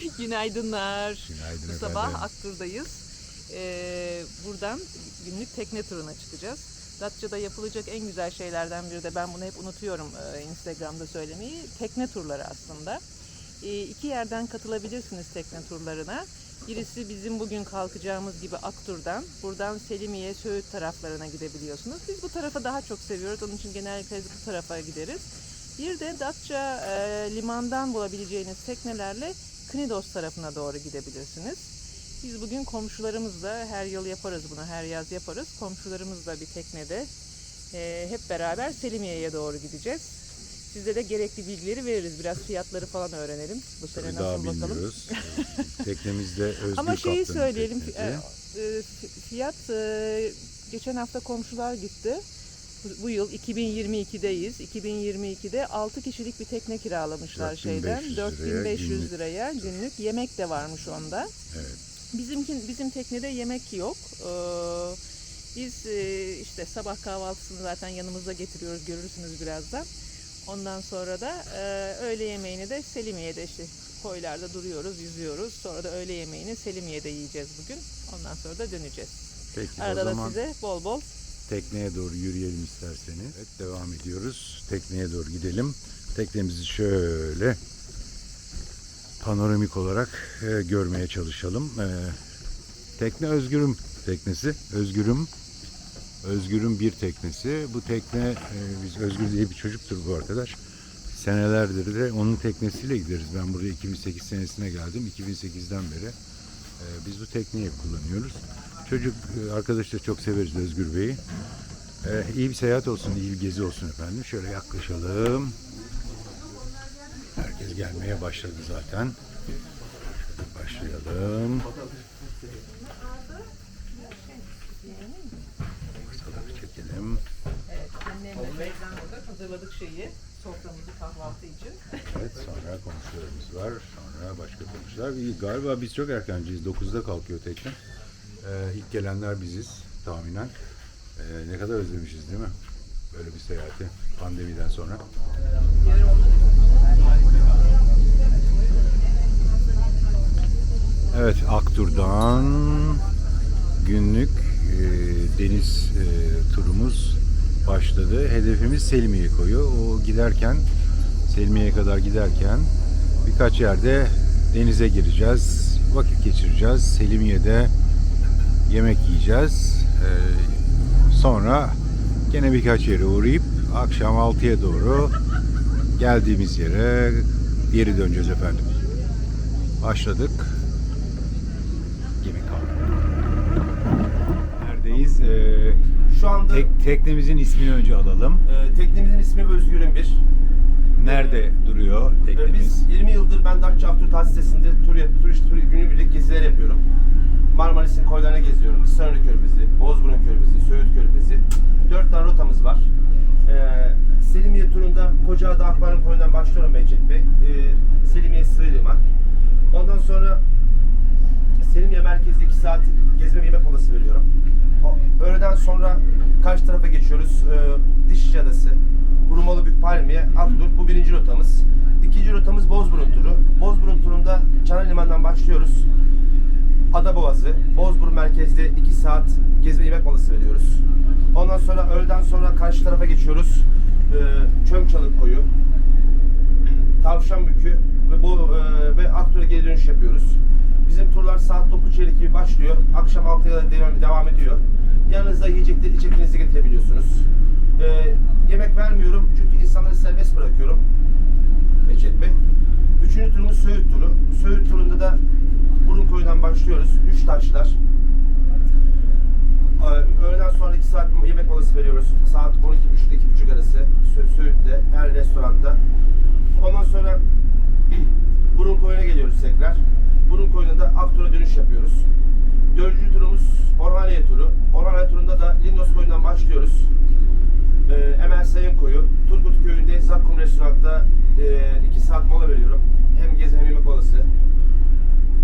Günaydınlar. Günaydın Bu efendim. sabah Aktur'dayız. Ee, buradan günlük tekne turuna çıkacağız. Datça'da yapılacak en güzel şeylerden biri de ben bunu hep unutuyorum e, Instagram'da söylemeyi. Tekne turları aslında. E, iki yerden katılabilirsiniz tekne turlarına. Birisi bizim bugün kalkacağımız gibi Aktur'dan. Buradan Selimiye, Söğüt taraflarına gidebiliyorsunuz. Biz bu tarafı daha çok seviyoruz. Onun için genellikle bu tarafa gideriz. Bir de Datça e, limandan bulabileceğiniz teknelerle Knidos tarafına doğru gidebilirsiniz. Biz bugün komşularımızla her yıl yaparız bunu, her yaz yaparız. Komşularımızla bir teknede e, hep beraber Selimiye'ye doğru gideceğiz. Size de gerekli bilgileri veririz. Biraz fiyatları falan öğrenelim. Bu sene Tabii nasıl daha bakalım. bilmiyoruz. Teknemizde Özgür Ama şeyi Kaptan'ın söyleyelim. teknesi. e, e, Fiyat e, geçen hafta komşular gitti. Bu- yıl 2022'deyiz. 2022'de 6 kişilik bir tekne kiralamışlar 4500 şeyden. liraya 4500 günlük. liraya günlük. Yemek de varmış onda. Evet. Bizimki bizim teknede yemek yok. Ee, biz e, işte sabah kahvaltısını zaten yanımızda getiriyoruz görürsünüz birazdan. Ondan sonra da e, öğle yemeğini de Selimiye'de işte koylarda duruyoruz, yüzüyoruz. Sonra da öğle yemeğini Selimiye'de yiyeceğiz bugün. Ondan sonra da döneceğiz. Peki Arada o da zaman size bol bol tekneye doğru yürüyelim isterseniz. Evet devam ediyoruz. Tekneye doğru gidelim. Teknemizi şöyle panoramik olarak e, görmeye çalışalım. E, tekne Özgür'üm teknesi. Özgür'üm Özgür'ün bir teknesi. Bu tekne e, biz Özgür diye bir çocuktur bu arkadaş. Senelerdir de onun teknesiyle gideriz. Ben buraya 2008 senesine geldim. 2008'den beri e, biz bu tekneyi kullanıyoruz. Çocuk e, arkadaş da çok severiz Özgür Bey'i. E, iyi bir seyahat olsun, iyi bir gezi olsun efendim. Şöyle yaklaşalım. Herkes gelmeye başladı zaten. Şöyle başlayalım. Ortalığı çekelim. Evet, annemle burada hazırladık şeyi, soframızı kahvaltı için. Evet sonra komşularımız var. Sonra başka komşular. İyi, galiba biz çok erkenciyiz. 9'da kalkıyor tekne. Ee, ilk gelenler biziz tahminen. Ee, ne kadar özlemişiz değil mi? Böyle bir seyahati pandemiden sonra. Evet Aktur'dan günlük e, deniz e, turumuz başladı. Hedefimiz Selimiye koyu. O giderken Selimiye'ye kadar giderken birkaç yerde denize gireceğiz. Vakit geçireceğiz. Selimiye'de yemek yiyeceğiz. E, sonra gene birkaç yere uğrayıp akşam 6'ya doğru geldiğimiz yere geri döneceğiz efendim. Başladık. Gemi kaldı. Neredeyiz? Ee, Şu anda tek, teknemizin ismini önce alalım. e, teknemizin ismi Özgür'ün bir. Nerede duruyor E, teknemiz? biz 20 yıldır ben Datça Aktur Tahsisesi'nde tur, yap- turist tur, günübirlik İstanbul Körfezi, Bozburun Körfezi, Söğüt Körfezi. 4 tane rotamız var. E, Selimiye turunda Kocaada Akbar'ın koyundan başlıyorum Mehmet Bey. E, Selimiye Sığ Liman. Ondan sonra Selimiye merkezde 2 saat gezme yemek molası veriyorum. O, öğleden sonra karşı tarafa geçiyoruz. Ee, Dişçi Adası, Urmalı Büyük Palmiye, Akdur. Bu birinci rotamız. İkinci rotamız Bozburun turu. Bozburun Ada Boğazı, Bozburun merkezde 2 saat gezme yemek molası veriyoruz. Ondan sonra öğleden sonra karşı tarafa geçiyoruz. Ee, Çömçalı Koyu, Tavşanbükü ve bu e, ve Aktur'a geri dönüş yapıyoruz. Bizim turlar saat 9 çeyrek gibi başlıyor. Akşam 6'ya da devam, devam ediyor. Yanınızda yiyecekleri, içeceklerinizi getirebiliyorsunuz. E, yemek vermiyorum çünkü insanları serbest bırakıyorum. Recep Bey. Üçüncü turumuz Söğüt turu. Söğüt turunda da Burun Koyu'dan başlıyoruz. Üç taşlar. Ee, Öğleden sonra 2 saat yemek molası veriyoruz. Saat 12.30 ile 2.30 arası Sö- Söğüt'te her restoranda. Ondan sonra Burun Koyu'na geliyoruz tekrar. Burun Koyu'na da Aktur'a dönüş yapıyoruz. Dördüncü turumuz Orhaniye turu. Orhaniye turunda da Lindos Koyu'ndan başlıyoruz. Ee, Emel Sayın Koyu. Turgut Köyü'nde Zakkum Restorant'ta 2 saat mola veriyorum. Hem gezi hem yemek molası.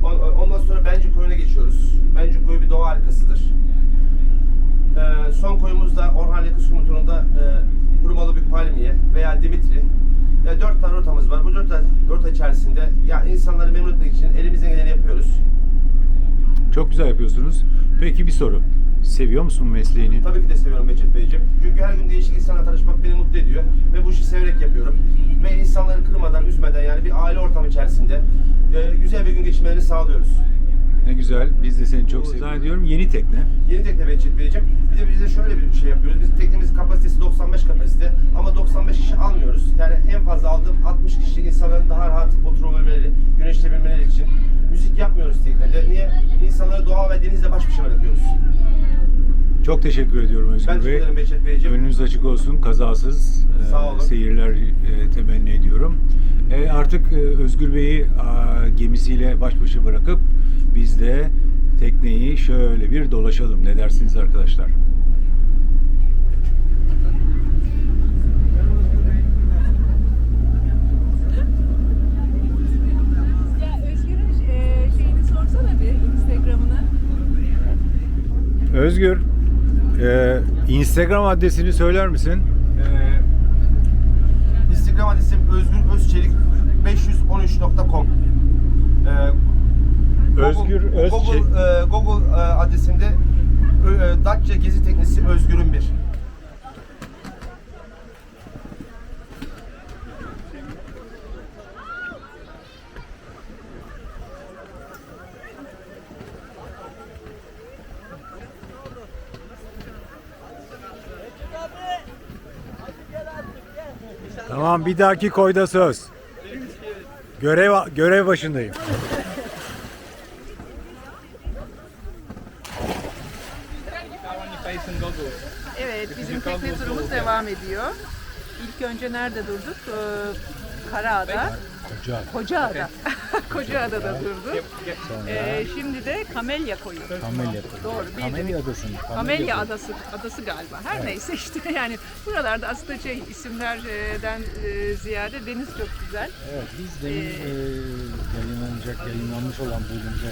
On- Ondan sonra Bencik Koyu'na geçiyoruz. Bencik Koyu bir doğa harikasıdır. Ee, son koyumuz da Orhanlı Kız Kumu turunda e, Kurumalı Büyük Palmiye veya Dimitri. E, dört tane rotamız var. Bu dört tane rota içerisinde ya insan insanları memnun etmek için elimizden geleni yapıyoruz. Çok güzel yapıyorsunuz. Peki bir soru. Seviyor musun mesleğini? Tabii ki de seviyorum Behçet Beyciğim. Çünkü her gün değişik insanlarla tanışmak beni mutlu ediyor. Ve bu işi severek yapıyorum. Ve insanları kırmadan, üzmeden yani bir aile ortamı içerisinde e, güzel bir gün geçirmelerini sağlıyoruz. Ne güzel. Biz de seni çok seviyoruz. Zannediyorum yeni tekne. Yeni tekne Beyciğim. Bir de biz de şöyle bir şey yapıyoruz. Biz teknemizin kapasitesi 95 kapasite ama 95 kişi almıyoruz. Yani en fazla aldığım 60 kişi insanların daha rahat oturabilmeleri, güneşleyebilmeleri için müzik yapmıyoruz teknede. Niye? İnsanları doğa ve denizle baş başa bırakıyoruz. Çok teşekkür ediyorum Özgür Ben Bey. Beyciğim. Önünüz açık olsun, kazasız e, seyirler e, temenni ediyorum. E, artık e, Özgür Bey'i a, gemisiyle baş başa bırakıp biz de tekneyi şöyle bir dolaşalım. Ne dersiniz arkadaşlar? E. Özgür, e, Instagram adresini söyler misin? Ee, Instagram adresim özgür özçelik 513.com ee, Özgür Google, Özçelik. Google, e, Google e, adresimde e, Datça Gezi Teknesi Özgür'ün bir. Tamam, bir dahaki koyda söz. Görev görev başındayım. Evet, bizim tekne turumuz devam ediyor. İlk önce nerede durduk? Ee, Karaada. Koca. Kocaada. Kocaada'da durduk. Ee, şimdi de Kamelya koyu. Kamelya. Doğru, bildim. Kamelya adası mı? Kamelya adası adası galiba. Her neyse işte yani buralarda aslında şey isimlerden e, ziyade deniz çok güzel. Evet, biz demin Ee, e, yayınlanacak, yayınlanmış olan bölümde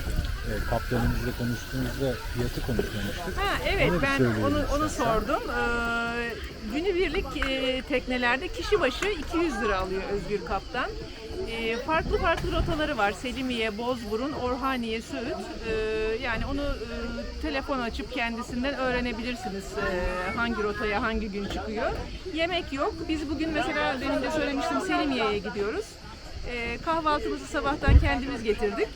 e, kaptanımızla konuştuğumuzda fiyatı konuşmamıştık. Ha evet Onu bir ben söyleyelim onu onu istersen. sordum. Ee, günübirlik e, teknelerde kişi başı 200 lira alıyor Özgür Kaptan. Ee, farklı farklı rotaları var. Selimiye, Bozburun, Orhaniye, Söğüt. Ee, yani onu e, telefon açıp kendisinden öğrenebilirsiniz e, hangi rotaya hangi gün çıkıyor. Yemek yok. Biz bugün mesela demin de söylemiştim Selimiye'ye gidiyoruz. Ee, kahvaltımızı sabahtan kendimiz getirdik.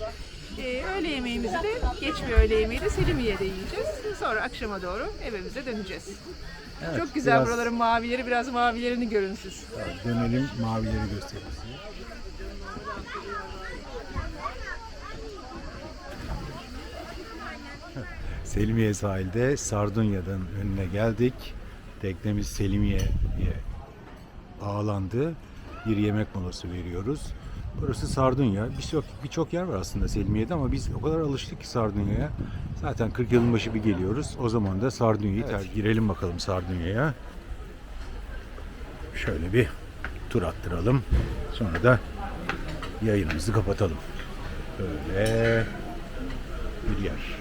Ee, öğle yemeğimizi de geç bir öğle yemeği de Selimiye'de yiyeceğiz. Sonra akşama doğru evimize döneceğiz. Evet, Çok güzel biraz, buraların mavileri, biraz mavilerini görün siz. dönelim mavileri gösterelim size. Selimiye sahilde Sardunya'dan önüne geldik. Teknemiz Selimiye'ye bağlandı. Bir yemek molası veriyoruz. Burası Sardunya. Birçok birçok yer var aslında Selimiye'de ama biz o kadar alıştık ki Sardunya'ya. Zaten 40 yılın başı bir geliyoruz. O zaman da Sardunya'yı ter- girelim bakalım Sardunya'ya. Şöyle bir tur attıralım. Sonra da yayınımızı kapatalım. Böyle bir yer.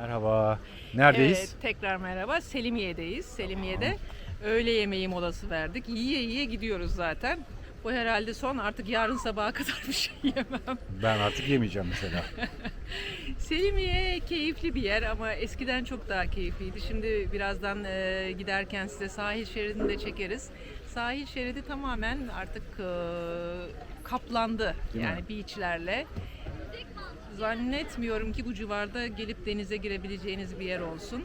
Merhaba. Neredeyiz? Evet, tekrar merhaba. Selimiye'deyiz. Selimiye'de öğle yemeği molası verdik. Yiye yiye gidiyoruz zaten. Bu herhalde son artık yarın sabaha kadar bir şey yemem. Ben artık yemeyeceğim mesela. Selimiye keyifli bir yer ama eskiden çok daha keyifliydi. Şimdi birazdan e, giderken size sahil şeridini de çekeriz. Sahil şeridi tamamen artık e, kaplandı. Değil mi? yani beachlerle. Zannetmiyorum ki bu civarda gelip denize girebileceğiniz bir yer olsun.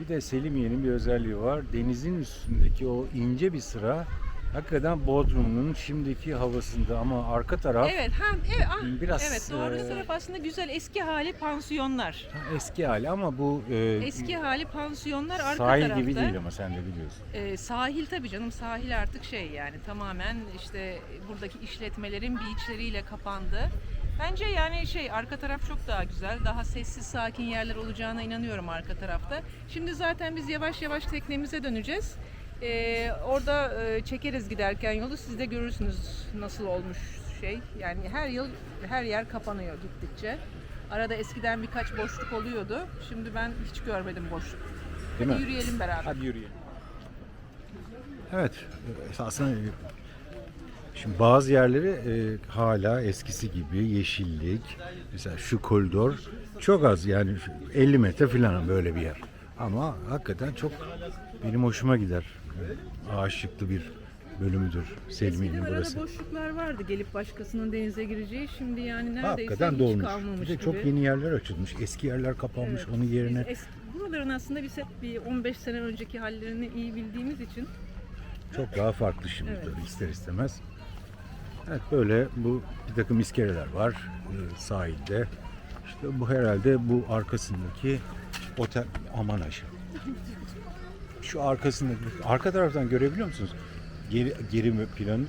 Bir de Selimiye'nin bir özelliği var. Denizin üstündeki o ince bir sıra hakikaten Bodrum'un şimdiki havasında ama arka taraf Evet, ha, evet, ah, Biraz, evet doğru e, taraf aslında güzel eski hali pansiyonlar. eski hali ama bu e, Eski hali pansiyonlar arka sahil tarafta. gibi değil ama sen de biliyorsun. Ee, sahil tabii canım sahil artık şey yani tamamen işte buradaki işletmelerin beachleriyle kapandı. Bence yani şey arka taraf çok daha güzel. Daha sessiz sakin yerler olacağına inanıyorum arka tarafta. Şimdi zaten biz yavaş yavaş teknemize döneceğiz. Ee, orada e, çekeriz giderken yolu siz de görürsünüz nasıl olmuş şey. Yani her yıl her yer kapanıyor gittikçe. Arada eskiden birkaç boşluk oluyordu. Şimdi ben hiç görmedim boşluk. Değil Hadi mi? yürüyelim beraber. Hadi yürüyelim. Evet, esasında e, şimdi bazı yerleri e, hala eskisi gibi yeşillik. Mesela şu koridor çok az yani şu 50 metre falan böyle bir yer. Ama hakikaten çok benim hoşuma gider. Ağaçlıklı bir bölümüdür Eskiden arada burası. boşluklar vardı gelip başkasının denize gireceği. Şimdi yani neredeyse Hakikaten hiç dolmuş. kalmamış Bir de gibi. çok yeni yerler açılmış. Eski yerler kapanmış. Evet. Onun yerine eski- buraların aslında biz hep bir 15 sene önceki hallerini iyi bildiğimiz için Çok daha farklı şimdi Evet. tabii ister istemez. Evet böyle bu bir takım iskeleler var e, sahilde. İşte bu herhalde bu arkasındaki otel aman aşağı. Şu arkasındaki arka taraftan görebiliyor musunuz? Geri, geri planı?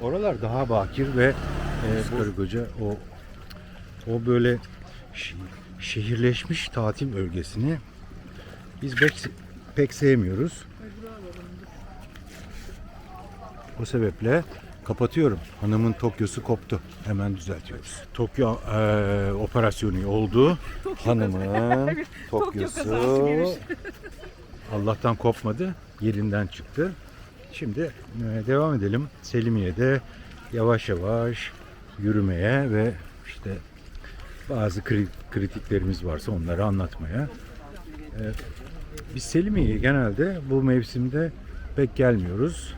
Oralar daha bakir ve e, karı koca o o böyle şehirleşmiş tatil bölgesini biz pek, pek sevmiyoruz. O sebeple kapatıyorum. Hanımın Tokyo'su koptu. Hemen düzeltiyoruz. Tokyo eee, operasyonu oldu. Hanımın kazası Tokyo'su. Allah'tan kopmadı. Yerinden çıktı. Şimdi eee, devam edelim. Selimiye'de yavaş yavaş yürümeye ve işte bazı kri- kritiklerimiz varsa onları anlatmaya. Eee, biz Selimiye'ye genelde bu mevsimde pek gelmiyoruz.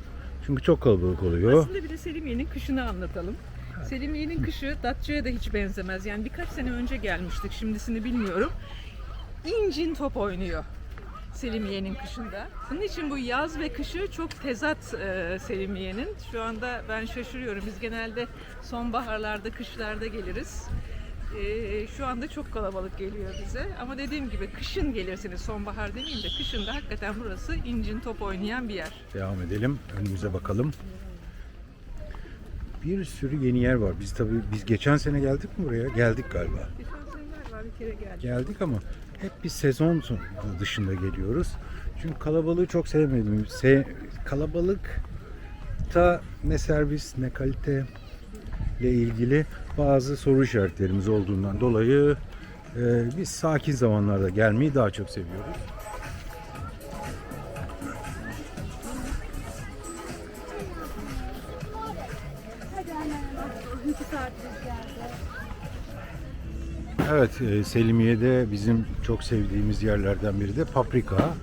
Çünkü çok kalabalık oluyor. aslında bir de Selimiye'nin kışını anlatalım. Selimiye'nin kışı Datça'ya da hiç benzemez. Yani birkaç sene önce gelmiştik. Şimdisini bilmiyorum. İncin top oynuyor. Selimiye'nin kışında. Bunun için bu yaz ve kışı çok tezat e, Selimiye'nin. Şu anda ben şaşırıyorum. Biz genelde sonbaharlarda, kışlarda geliriz. E, şu anda çok kalabalık geliyor bize. Ama dediğim gibi kışın gelirsiniz. Sonbahar demeyeyim de kışın da hakikaten burası incin top oynayan bir yer. Devam edelim. Önümüze bakalım. Bir sürü yeni yer var. Biz tabii biz geçen sene geldik mi buraya? Geldik galiba. Geçen seneler var bir kere geldik. Geldik ama hep bir sezon dışında geliyoruz. Çünkü kalabalığı çok sevmedim. Se kalabalıkta ne servis ne kalite ile ilgili bazı soru işaretlerimiz olduğundan dolayı e, biz sakin zamanlarda gelmeyi daha çok seviyoruz. Evet, e, Selimiye'de bizim çok sevdiğimiz yerlerden biri de Paprika.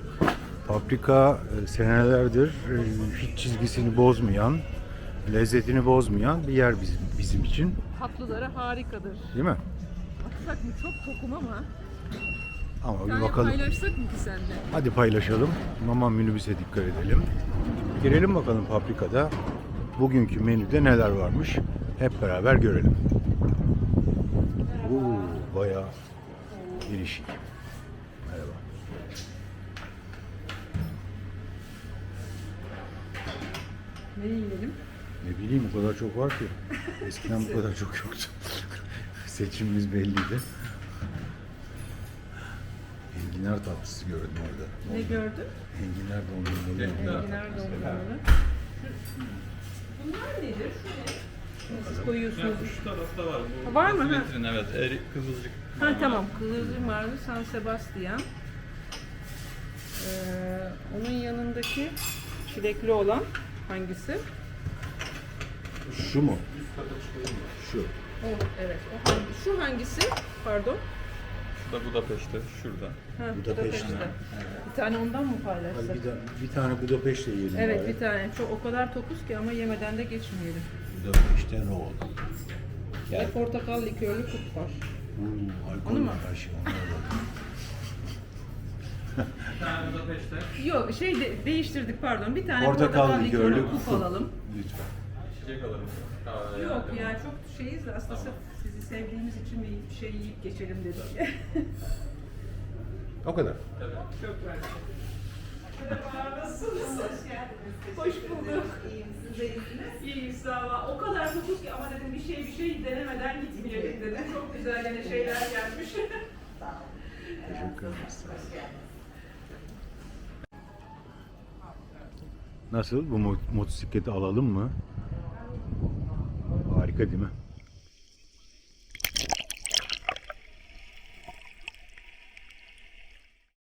Paprika e, senelerdir e, hiç çizgisini bozmayan, lezzetini bozmayan bir yer bizim bizim için, Tatlıları harikadır. değil mi? Baksak mı çok tokum ama. Ama bir Yani bakalım. paylaşsak mı ki seninle? Hadi paylaşalım. Mama minibüse dikkat edelim. Girelim bakalım Paprika'da bugünkü menüde neler varmış. Hep beraber görelim. Oo, bayağı girişik. Merhaba. Ne yiyelim? Ne bileyim o kadar çok var ki. Eskiden bu kadar çok yoktu. Seçimimiz belliydi. Enginar tatlısı gördüm orada. Ne gördün? Enginar dondurmalı. Enginar dondurmalı. Bunlar nedir? Nasıl koyuyorsunuz? Şu tarafta var. Bu Var mı? Ha. Metrin, evet. Eri, kızılcık. Ha tamam. Kıvırcık marlı San Sebastian. Ee, onun yanındaki çilekli olan hangisi? Şu mu? Şu. O, evet. O hangi- Şu hangisi? Pardon. Şu da Budapeşte. Şurada. Ha, Budapeşte. Budapeşte. Bir tane ondan mı paylaşsak? bir, da- bir tane Budapeşte yiyelim. Evet bari. bir tane. Çok o kadar tokuz ki ama yemeden de geçmeyelim. Budapeşte roll. Ve Gel. portakal likörlü kup var. Oo, alkol Onu mu? şey. Bak. Bir tane Budapeşte. Yok şey de, değiştirdik pardon. Bir tane Portakal portakal, likörlü likörlü kup kup. alalım. Lütfen. İçecek alırım. Kahve Yok yani. yani çok şeyiz de aslında sırf sizi sevdiğimiz için bir şey yiyip geçelim dedik. O kadar. çok var. Merhaba, nasılsınız? Hoş geldiniz. Hoş bulduk. İyiyim, siz de iyisiniz. İyiyim, sağ ol. O kadar dokuz ki ama dedim bir şey bir şey denemeden gitmeyelim dedim. Çok güzel yine şeyler gelmiş. Teşekkür ederiz. Nasıl? Bu mo- motosikleti alalım mı? Harika değil mi?